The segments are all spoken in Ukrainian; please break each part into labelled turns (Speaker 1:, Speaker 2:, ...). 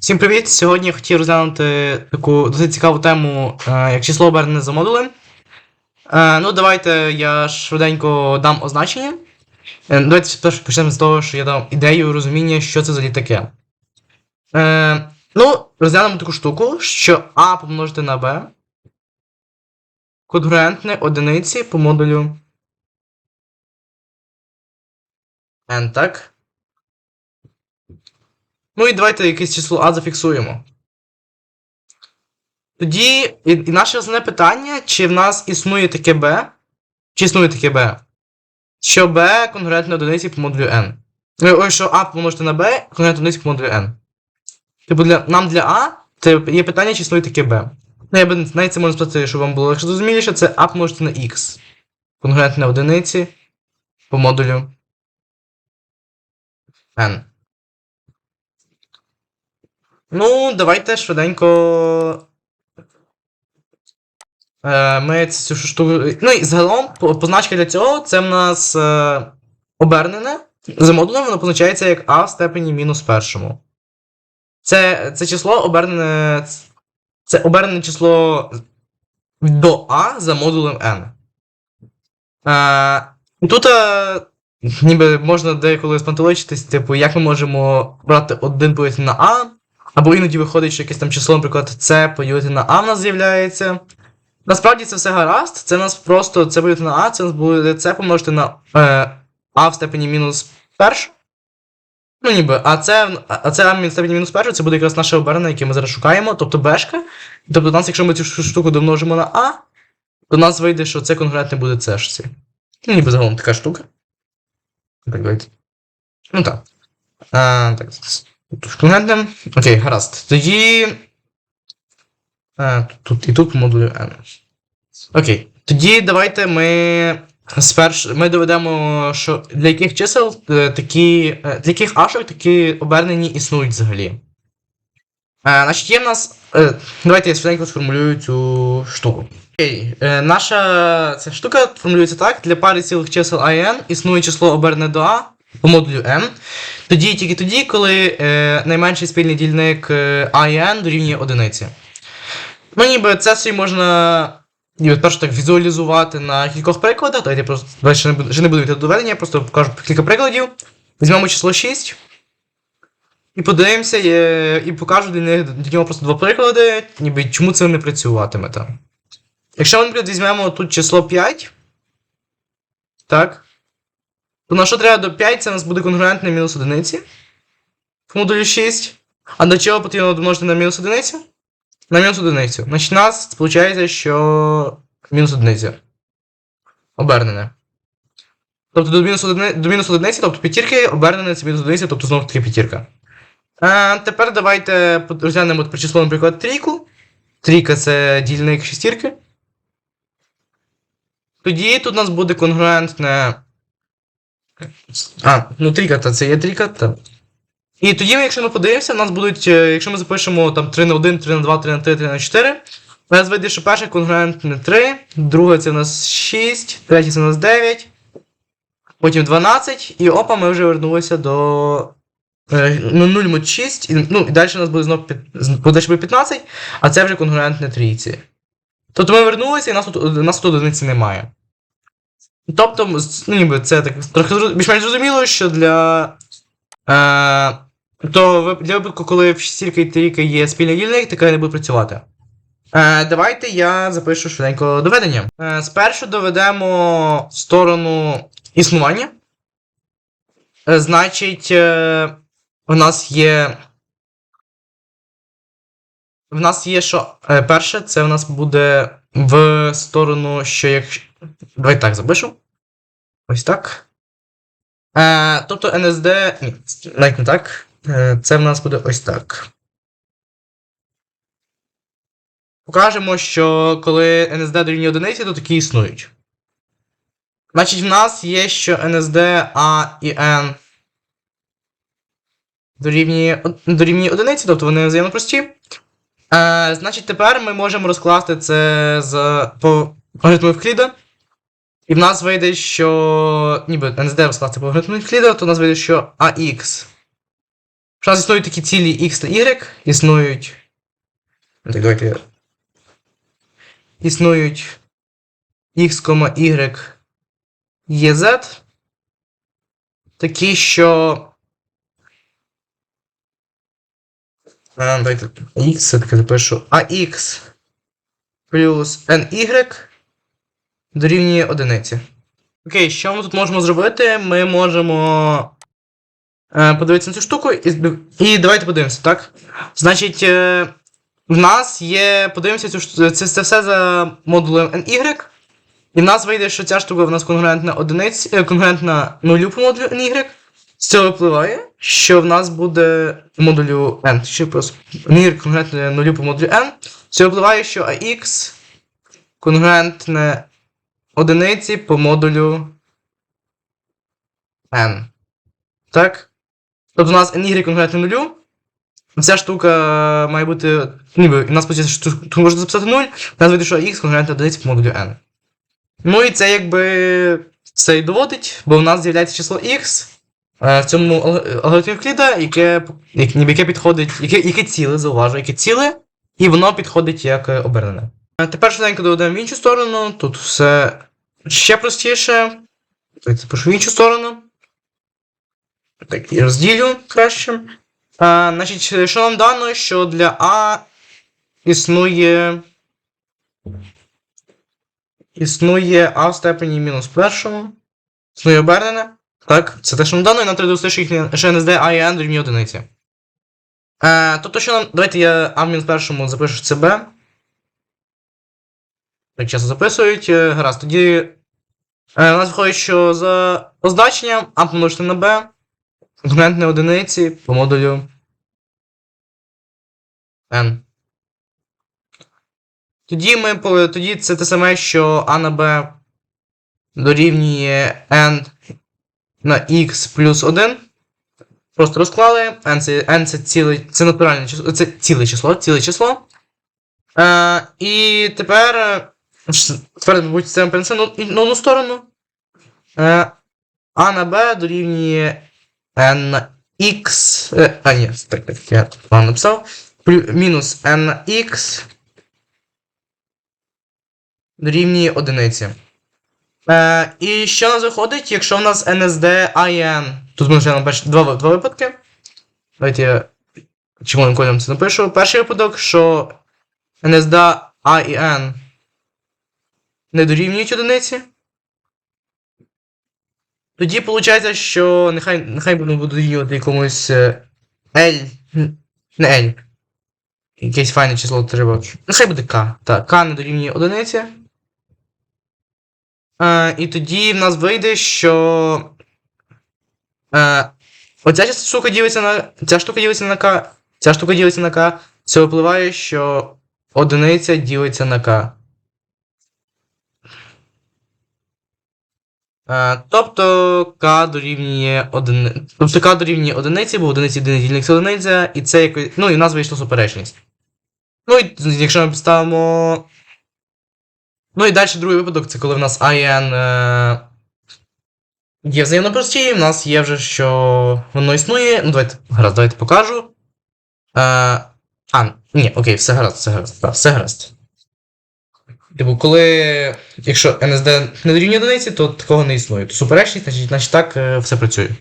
Speaker 1: Всім привіт! Сьогодні я хотів розглянути таку досить цікаву тему, е, як число обернене за модулем. Е, ну, давайте я швиденько дам означення. Е, давайте почнемо з того, що я дам ідею розуміння, що це взагалі таке. Ну, розглянемо таку штуку, що А помножити на Б. Конгруентне одиниці по модулю N, так? Ну і давайте якесь число А зафіксуємо. Тоді і, і наше основне питання, чи в нас існує таке Б, чи існує таке Б, що Б конгруентне одиниці по модулю N. Ой, що А помножити на Б, конгруентне одиниці по модулю N. Типу для, нам для А це є питання, чи існує таке Б. Ну, я би навіть це можна сказати, щоб вам було легше зрозуміліше, це А помножити на X. Конгруентне одиниці по модулю N. Ну, давайте швиденько. Е, ми цю штуку. Ну і загалом позначка для цього це в нас е, обернене. За модулем воно позначається як А в степені мінус першому. Це, це число обернене. Це обернене число до А за модулем n. Е, тут е, ніби можна деколи спантеличитись, типу, як ми можемо брати один поділити на А, або іноді виходить, що якесь там число, наприклад, С поділити на А в нас з'являється. Насправді це все гаразд, це нас просто це поділити на А, це нас буде С помножити на е, А в степені мінус першу. Ну, ніби, а це, а це А в степені мінус першу, це буде якраз наше обернення, яке ми зараз шукаємо, тобто бешка. Тобто, у нас, якщо ми цю штуку домножимо на А, то у нас вийде, що це конкретно буде цешці. Ну, ніби загалом така штука. Ну так. А, так. Конкретно. Окей, гаразд. Тоді. А, тут і тут модулю N. Окей. Тоді давайте ми. Сперш ми доведемо, що для яких чисел е, такі. е, Для яких ашок такі обернені існують взагалі. Е, значить, є в нас. Е, давайте я швиденько сформулюю цю штуку. Окей, е, наша ця штука формулюється так: для пари цілих чисел а n існує число обернене до А по модулю n. Тоді тільки тоді, коли е, найменший спільний дільник е, а і n дорівнює одиниці. Ну, ніби це собі можна ніби, перше так візуалізувати на кількох прикладах. Давайте я просто давайте ще не буду, ще не буду йти до доведення, я просто покажу кілька прикладів. Візьмемо число 6. І подивимося, е, і покажу для них для нього просто два приклади, ніби чому це не працюватиме там. Якщо ми, наприклад, візьмемо тут число 5, так, то на що треба до 5, це у нас буде конгруентне мінус одиниці в модулі 6. А до чого потрібно домножити на мінус одиницю? На мінус одиницю. Значить, у нас виходить, що мінус одиниця. Обернене. Тобто до мінус, одиниці, тобто п'ятірки, обернене це мінус одиниця, тобто знову таки п'ятірка. А, тепер давайте розглянемо про число, наприклад, трійку. Трійка це дільник шестірки. Тоді тут у нас буде конгруентне. А, ну трійка, та це є трійка. Та. І тоді, якщо ми подивимося, у нас будуть, е, якщо ми запишемо там 3 на 1, 3 на 2, 3 на 3, 3 на 4, у нас вийде, що перше конгруентне 3, друге це у нас 6, третє це у нас 9, потім 12, і опа, ми вже вернулися до. е, Ну, 0 мод 6, і, ну, і далі у нас буде знову буде ще 15, а це вже конгруентне трійці. Тобто ми вернулися, і нас тут, нас тут одиниці немає. Тобто, ну, ніби це так трохи більш-менш зрозуміло, що для. Е, то для випадку, коли в шістірка і трійка є спільний дільник, таке не буде працювати. Е, давайте я запишу швиденько доведення. Е, спершу доведемо сторону існування. Е, значить, е, у нас є. В нас є що. Е, перше, це у нас буде в сторону, що як. Давай так запишу. Ось так. Е, тобто NSD. Ні, навіть не так. Е, це в нас буде ось так. Покажемо, що коли NSD дорівнює одиниці, то такі існують. Значить, в нас є, що NSD A і N дорівнює, дорівнює одиниці, тобто вони взаємно прості. Е, значить, тепер ми можемо розкласти це з, по алгоритму Евкліда. І в нас вийде, що ніби NSD розкласти по алгоритму Евкліда, то в нас вийде, що AX у нас існують такі цілі X та Y, існують. Ну, Так, давайте. Існують X, Y, є Z. Такі, що. А, давайте X все-таки запишу. AX плюс NY дорівнює одиниці. Окей, що ми тут можемо зробити? Ми можемо е, подивитися на цю штуку і, і давайте подивимося, так? Значить, е, в нас є. Подивимося цю це, це все за модулем NY. І в нас вийде, що ця штука в нас конгруентна одиниці, е, конгруентна нулю по модулю NY. З цього випливає, що в нас буде модулю N. Ще просто NY конгруентне нулю по модулю N. З цього випливає, що AX конгруентне одиниці по модулю N. Так? Тобто у нас NY конкретно нулю. Ця штука має бути. Ніби, у нас почається, що тут можна записати 0, у нас вийде, що X конкретно одиниці по модулю N. Ну і це якби це і доводить, бо в нас з'являється число X е, в цьому алг- алгоритмі Евкліда, яке, як, ніби яке підходить, яке, яке ціле, зауважу, яке ціле, і воно підходить як обернене. Е, Тепер швиденько доведемо в іншу сторону. Тут все ще простіше. Давайте запишу в іншу сторону. Так, і розділю краще. А, значить, що нам дано, що для А існує. Існує А в степені мінус першому. Існує обернене. Так, це те, що нам дано, і нам треба довести, що їх ще не А і N дорівнює одиниці. Е, тобто, що нам. Давайте я А в мінус першому запишу це Б. Так часто записують. Е, Гаразд, тоді. Е, у нас виходить, що за означенням А помножити на B. Компонентне одиниці по модулю N. Тоді ми тоді це те саме, що А на B дорівнює N на X плюс 1. Просто розклали. N це, N це ціле, це натуральне число, це ціле число, ціле число. Е, і тепер. Ш- Тепер, мабуть, це ми перенесемо на одну сторону. Е, А на B дорівнює n на x. Е, а, ні, так, так, я тут написав. Мінус n на x дорівнює одиниці. Е, і що у нас виходить, якщо в нас NSD IN. Тут ми вже бачити два, два випадки. Давайте я червоним кольором це напишу. Перший випадок, що NSD A і N не дорівнюють одиниці. Тоді виходить, що нехай, нехай будемо дорівнювати якомусь е, L. Не L. Якесь файне число треба. Нехай буде K. Так, K не дорівнює одиниці. Е, і тоді в нас вийде, що. Е, оця штука ділиться на. Ця штука ділиться на К. Ця штука ділиться на К. Це випливає, що одиниця ділиться на К. тобто К дорівнює одини... Тобто К дорівнює одиниці, бо одиниці єдиний дільник це одиниця, і це якось. Ну і в нас вийшла суперечність. Ну і якщо ми підставимо. Ну і далі другий випадок, це коли в нас IN е... є взаємно прості, в нас є вже, що воно існує. Ну, давайте, гаразд, давайте покажу. Е... А, ні, окей, все гаразд, все гаразд. Так, все гаразд. Типу, коли. Якщо NSD не дорівнює одиниці, то такого не існує. Суперечність, значить, значить так е, все працює. Е,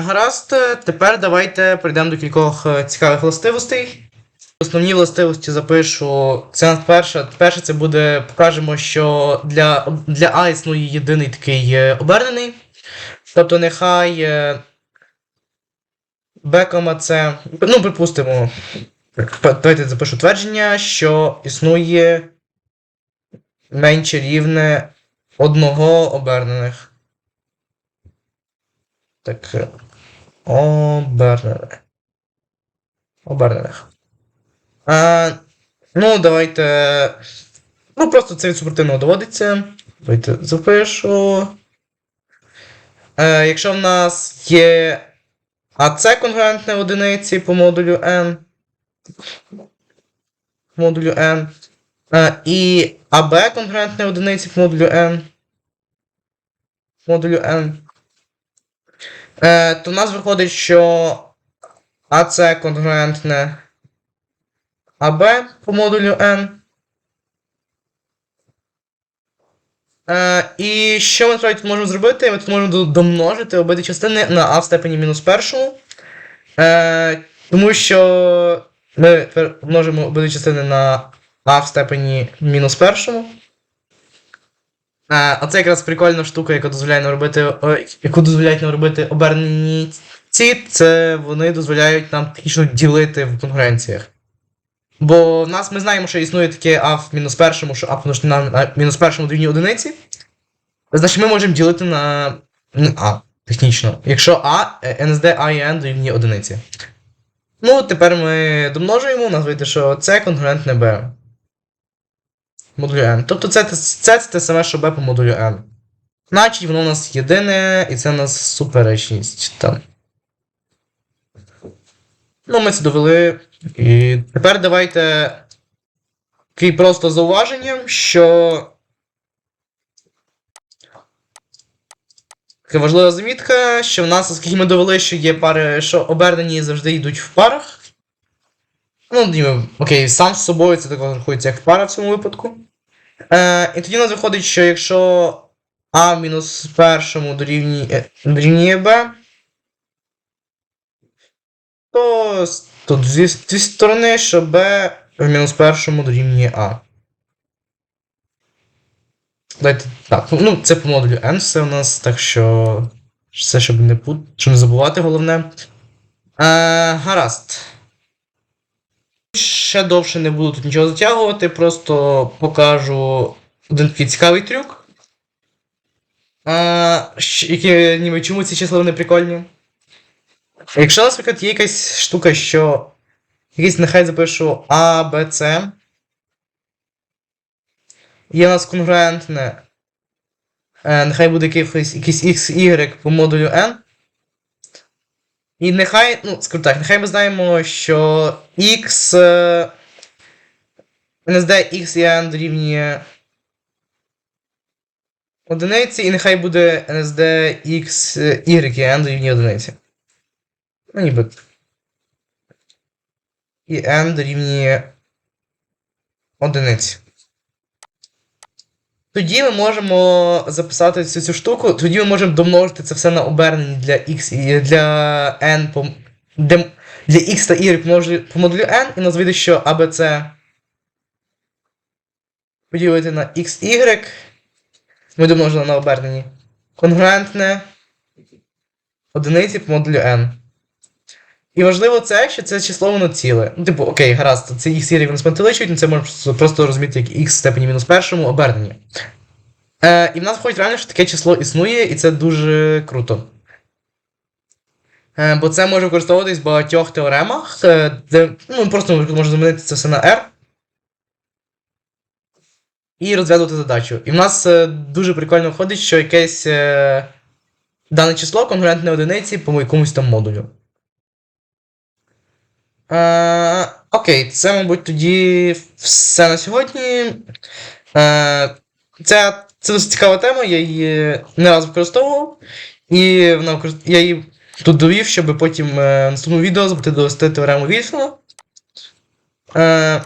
Speaker 1: гаразд, е, тепер давайте перейдемо до кількох е, цікавих властивостей. Основні властивості запишу. Це перша. Перше це буде, покажемо, що для, для А існує єдиний такий обернений. Тобто нехай е, B, C. Ну, припустимо. Давайте запишу твердження, що існує менше рівне одного обернених. Так. Обернених. Обернених. А, ну, давайте. Ну, просто це від супротивного доводиться. Давайте запишу. Е, якщо в нас є АЦ конгруентне одиниці по модулю N. Модулю N. Е, і АБ конгруентне одиниці по модулю N. Модулю N. Е, то в нас виходить, що АЦ конгруентне АБ по модулю n. Е, і що ми тут можемо зробити? Ми тут можемо домножити обидві частини на а в степені мінус першому. Е, тому що ми множимо обидві частини на а в степені мінус першому. Е, оце якраз прикольна штука, яка дозволяє нам робити, о, яку дозволяють нам робити обернені ці, це вони дозволяють нам технічно ділити в конкуренціях. Бо в нас ми знаємо, що існує таке а в мінус першому, що а помножити на, мінус першому дорівнює одиниці. Значить, ми можемо ділити на, а технічно. Якщо а, е, NSD А і N дорівнює одиниці. Ну, тепер ми домножуємо, у нас вийде, що це конкурентне B. Модулю n. Тобто це, це, те саме, що b по модулю n. Значить, воно у нас єдине, і це у нас суперечність там. Ну, ми це довели. І тепер давайте такий просто зауваження, що. Така важлива замітка, що в нас, оскільки ми довели, що є пари, що обернені завжди йдуть в парах. Ну, ніби, окей, сам з собою це також рахується як пара в цьому випадку. Е, і тоді у нас виходить, що якщо А мінус першому дорівнює, е, дорівнює Б, то тут зі, зі сторони, що Б в мінус першому дорівнює А. Дайте. Так, ну це по модулю N все у нас, так що. Все, щоб не пут, щоб не забувати головне. Е, гаразд. Ще довше не буду тут нічого затягувати, просто покажу один такий цікавий трюк. А, які, ніби, чому ці числа вони прикольні? Якщо, наприклад, є якась штука, що якийсь нехай запишу А, Б, С. Є у нас конгруентне. Е, нехай буде якийсь, якийсь X, Y по модулю N. І нехай, ну, скажу так, нехай ми знаємо, що X. е, NSD X і N дорівнює одиниці, і нехай буде NSD X, е, Y і N дорівнює одиниці. Ну, ніби. І N дорівнює одиниці. Тоді ми можемо записати цю, цю штуку, тоді ми можемо домножити це все на обернені для x і для n по для, для x та y по модулю, n, і нас вийде, що ABC поділити на x, y. Ми домножили на обернені. Конгруентне одиниці по модулю n. І важливо це, що це число воно ціле. Ну, типу, окей, гаразд, це y воно спантеличують, ну це можна просто- розуміти як x в степені мінус першому обернені. Е, і в нас виходить реально, що таке число існує, і це дуже круто. Е, бо це може використовуватись в багатьох теоремах, е, де ну, просто можна замінити це все на R. І розв'язувати задачу. І в нас е, дуже прикольно виходить, що якесь е, дане число конкурентне одиниці по якомусь там модулю. Е, окей, це, мабуть, тоді все на сьогодні. Це, це досить цікава тема, я її не раз використовував. І вона я її тут довів, щоб потім е, в наступному відео зробити довести теорему Вільсона. Е,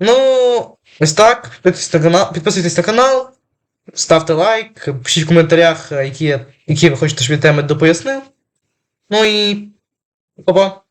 Speaker 1: ну, ось так. Підписуйтесь на канал, підписуйтесь на канал, ставте лайк, пишіть в коментарях, які, які ви хочете, щоб я теми допояснив. Ну і па-па.